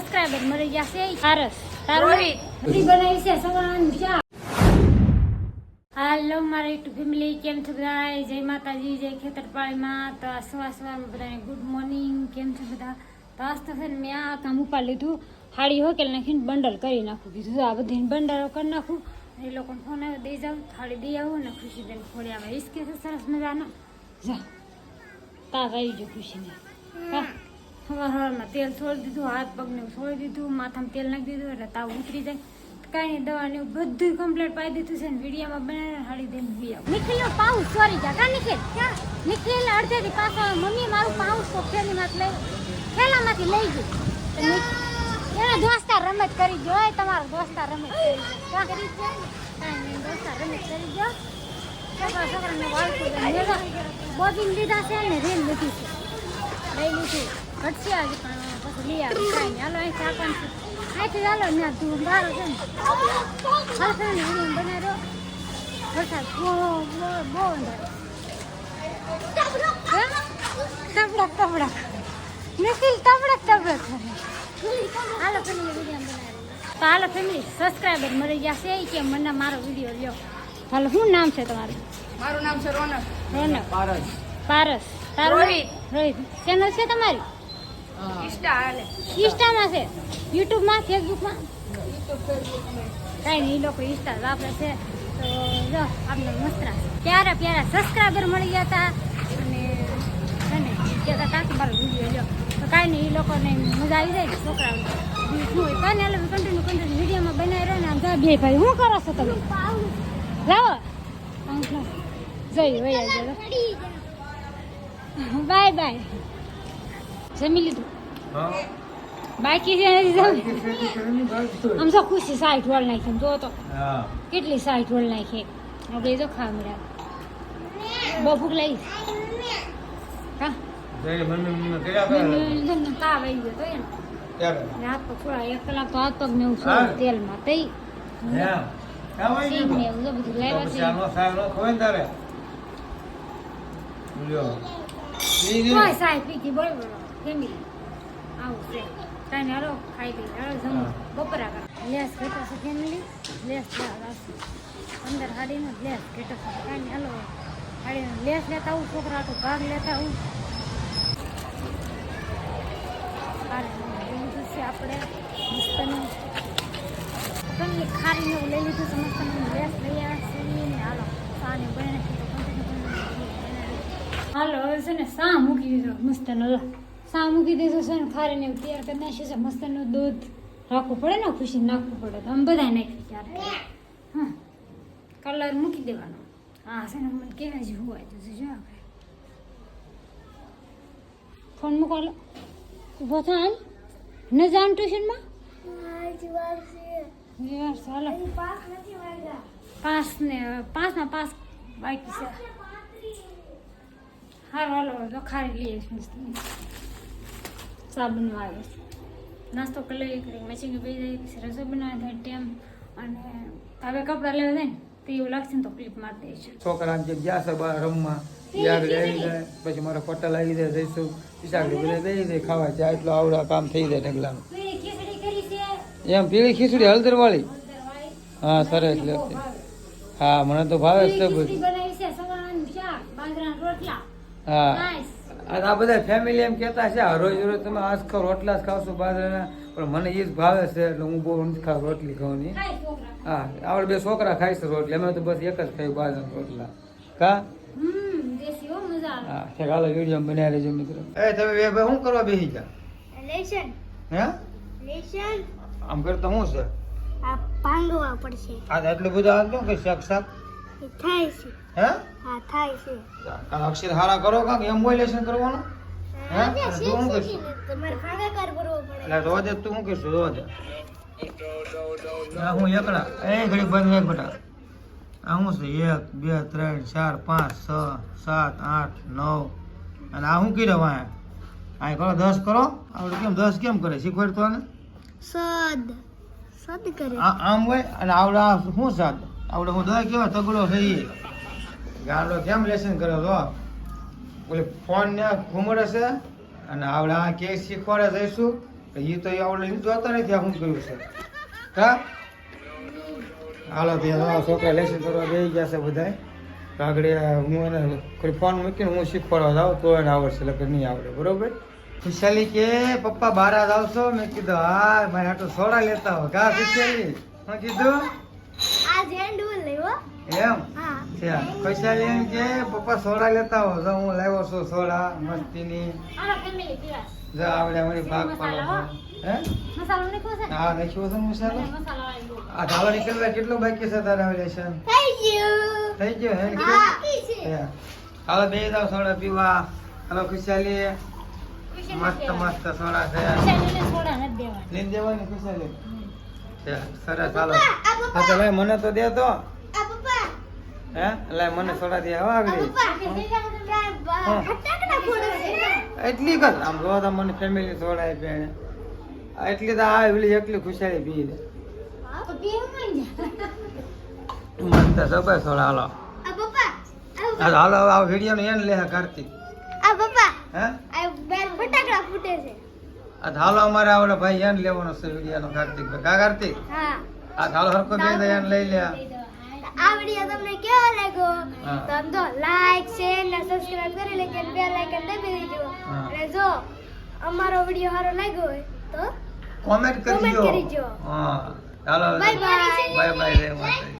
Subscriber મળી જશે. છે સારસ. તારું બનાવી છે? સવારનું ચા હાલો મારી યુટ્યુબ ફેમિલી કેમ છો બધા? જય માતાજી જય ખેતરપાળીમાં. તો સવાર સવારમાં બધાને ગુડ મોર્નિંગ કેમ છો બધા? તો આજ તો છે મેં આ કામ ઉપાડ લીધું. થાળી હોકેલ નાખીને બંડલ કરી નાખું. કીધું આ બધી બંડલો કરી નાખું. એ લોકોને ફોન આવે દઈ જાઉં થાળી દઈ આવું ને ખુશીબેન ખોડી આવે. ઈસકે છે સરસ મજાનો? જા. તાવ આવી જો ખુશીને. હા સવાર સવારમાં તેલ છોડી દીધું, હાથ પગને છોડી દીધું, માથામાં તેલ નાખી દીધું એટલે તાવ ઉતરી જાય. કાંઈ નહીં, દવા ને બધું કમ્પ્લીટ પાઈ દીધું છે ને વિડીયામાં બનાવીને હાડી દઈને બી આવું. નિખિલનો પાઉસ ચોરી જા, કા નિખિલ? નિખિલ અડધેથી પાછો મમ્મી મારું પાઉસ તો થેલીમાંથી લઈ થેલામાંથી લઈ ગયું. એને દોસ્તાર રમત કરી જો હોય તમારો દોસ્તાર રમત કરી જો દોસ્તાર રમત કરી જો છોકરા લીધા છે ને રીલ લીધી છે. લઈ લીધી. ઘટશે હજી પણ પછી લઈ આવી કાંઈ નહીં. હાલો અહીંથી આપવાનું અહીંથી ચાલો ને તું બાર છે ને. વીડિયો બનાવ્યો વરસાદ બહુ બહુ બહુ? તબડક તબડક. નિખિલ તબડક તબડક હાલો ફેમિલી વીડિયો બનાવ્યો હાલો ફેમિલી સબસ્ક્રાઈબર મળી ગયા છે. કે મને મારો વીડિયો લ્યો. હાલો શું નામ છે તમારું? મારું નામ છે રોનક. રોનક. પારસ. પારસ. તારું રોહિત. રોહિત. ચેનલ છે તમારી? ઇન્સ્ટામાં છે. યુટ્યુબમાં ફેસબુકમાં કાંઈ નહીં લોકો ઇન્સ્ટા વાપરે છે. તો જો આપણે મસ્તરા પ્યારા પ્યારા સબસ્ક્રાઈબર મળી ગયા હતા અને છે ને કહેતા હતા કે મારો વીડિયો લો તો કાંઈ નહીં એ લોકોને મજા આવી જાય ને છોકરાઓને શું હોય કાંઈ નહીં એટલે કન્ટિન્યુ કન્ટિન્યુ વિડીયોમાં બનાવી રહ્યો ને આમ જા બે ભાઈ શું કરો છો તમે? લાવો જઈ વયા બાય બાય. જમી લીધું. બાકી છે આમ તો ખુશી સાઈઠ વળ નાખી જો તો. કેટલી સાઈઠ વળ નાખી. આપણે જો ખાવા મળ્યા. બહુ ભૂખ લાગી. હા. તાવ આવી ગયો તો એમ. પગ થોડા એક કલાક તો હાથ પગ ને એવું તેલમાં તઈ. ને એવું તો બધું લાવ્યા છે સાહેબ પીધી બોલો ફેમિલી. આવું છે. કાંઈ હાલો ખાઈ લઈ હાલો જમો. બપોરા કર લેસ ઘટો છે ફેમિલી લેસ રાખશે અંદર હાડીનો લેસ ઘટો છે. કાંઈ હાલો. હાડીનો લેસ લેતા આવું છોકરા તો ભાગ લેતા આવું. આપણે. મસ્તનું. ફેમિલી ખારીને લઈ લીધું છે મસ્તનું લેસ લઈ આવ્યા છે ને હાલો. સાને બને હાલો છે ને સા મૂકી દીધો. મસ્તનો સા મૂકી દીધો છે ને ખારીને એવું તૈયાર કરી નાખ્યું છે મસ્તનું દૂધ રાખવું પડે ને ખુશી નાખવું પડે. તો આમ બધા નાખ્યું ત્યારે. હા. કલર મૂકી દેવાનો. હા છે ને મને કહેવાય છે હોય તો જો આપણે ફોન મૂકો ઊભો થાય ન જાણ ટ્યુશનમાં? પાસ ને પાંચમાં પાંચ બાકી છે. હારો હાલો ખારી લઈએ છીએ સાબુન આવે છે નાસ્તો કરી લઈએ કરી મશીન બે જાય પછી રસોઈ બનાવે થાય ટેમ અને હવે કપડાં લેવા જાય ને તે એવું લાગશે ને તો ક્લિપ મારી દઈશું છોકરા જે ગયા છે બહાર રમવા યાદ આવી જાય પછી મારો પટેલ આવી જાય જઈશું. પિસાકડી બધા દઈ જાય ખાવા જાય એટલું આવડા કામ થઈ જાય ઢગલાનું. છે. એમ પીળી ખીચડી હળદર વાળી હળદરવાળી. હા સરસ ભાવે. હા મને તો ભાવે છે બધું. હા. અને આ બધા ફેમિલી એમ કહેતા છે "આ રોજ રોજ તમે આજ ખાવ રોટલા જ ખાવશો બાજરાના. પણ મને એ જ ભાવે છે એટલે હું બહુ નથી ખાવ રોટલી ખાવાની. હા આપણે બે છોકરા ખાય છે રોટલી. અમે તો બસ એક જ ખાઈ બાજરાના રોટલા. કા? હમ દેશી હો મજા આવે. હા ઠીક હાલો વીડિયો બનાવી રહેજો મિત્રો. એ તમે બે ભાઈ શું કરવા બેસી ગયા? લેશન હે? લેશન આમ કરતા શું છે? આ પાંગવા પડશે. આ એટલું બધું આવતું કે શાક શાક એ થાય છે હે? હા થાય છે આ અક્ષર હારા કરો કાંક એમ બોલેશન કરવાનું? હે તું શું કરશું? તમારે ભાગાકાર કરવો પડે. એટલે રોજ તું શું કરશું રોજ? આ હું એકલા. એ ઘડી બંધ એક બેટા આ શું છે? એક બે ત્રણ ચાર પાંચ છ સાત આઠ નવ. અને આ શું કર્યો વાય આ કરો દસ કરો? આપણે કેમ દસ કેમ કરે? શીખવાડતો ને સદ. સદ કરે. આ આમ હોય? અને આવડે આ શું સાદ? આવડે હું દસ કેવા તગડો થઈ ગાડો કેમ લેસન કરો તો ઓલે ફોન ને ઘુમડે છે અને આવડે આ કે શીખવાડે જઈશું એ તો આવડે જોતા નથી શું કર્યું છે? હા હાલો, ભાઈ છોકરા લેસન કરવા બેસી ગયા છે બધા આગળ હું એને કોઈ ફોન મૂકીને હું શીખવાડવા જાઉં, તો એને આવડશે લગ્ન નહીં આવડે, બરોબર? ખુશાલી કે, પપ્પા બહાર આવશો? મેં કીધું, હા, મારે આટલું સોડા લેતા હો કા ખુશાલી? હું કીધું આ ઝેંડું લેવો એમ? હા. છે. ખુશાલી એમ કે પપ્પા સોડા લેતા હો. જો હું લાવ્યો છું સોડા મસ્તીની. ફેમિલી જો આવડે ભાગ પાડો હે. મસાલો નાખ્યો છે? હા નાખ્યો છે મસાલો. આ ધાવા નીકળવા કેટલું બાકી છે તારે હવે લેશન? થઈ ગયું. થઈ ગયો હે? હા. હાલો બે દાવ સોડા પીવા. હાલો ખુશાલી મસ્ત મસ્ત સોડા છે. સોડા નથી દેવાના. લઈને દેવાની ખુશાલી સરસ હાલો. હા તો લાય મને તો દે તો. હે? લાય મને સોડા દે. આવો આગળ એટલી કર આમ જો તો મને ફેમિલી સોડા આપી એને એટલી તો આ પેલી એકલી ખુશાલી પી મને તો નહીં સોડા હાલો. હાલો હાલો હવે આ વીડિયો ને એને લે કાર્તિક આ પપ્પા હે? આ ફટાકડા ફૂટે છે. આ ધાલો અમારે આવડે ભાઈ એને લેવાનો છે વીડિયો નો કાર્તિક કા કાર્તિક? હા. આ ધાલો હરકો બે દે એને લઈ લે આ વિડિયો તમને કેવો લાગ્યો? હા. તો લાઈક શેર ને સબસ્ક્રાઇબ કરી લેજો અને બેલ આઇકન દબાવી દેજો. અને જો અમારો વિડિયો સારો લાગ્યો હોય તો કોમેન્ટ કરજો. કરજો. હા. ચાલો બાય બાય બાય બાય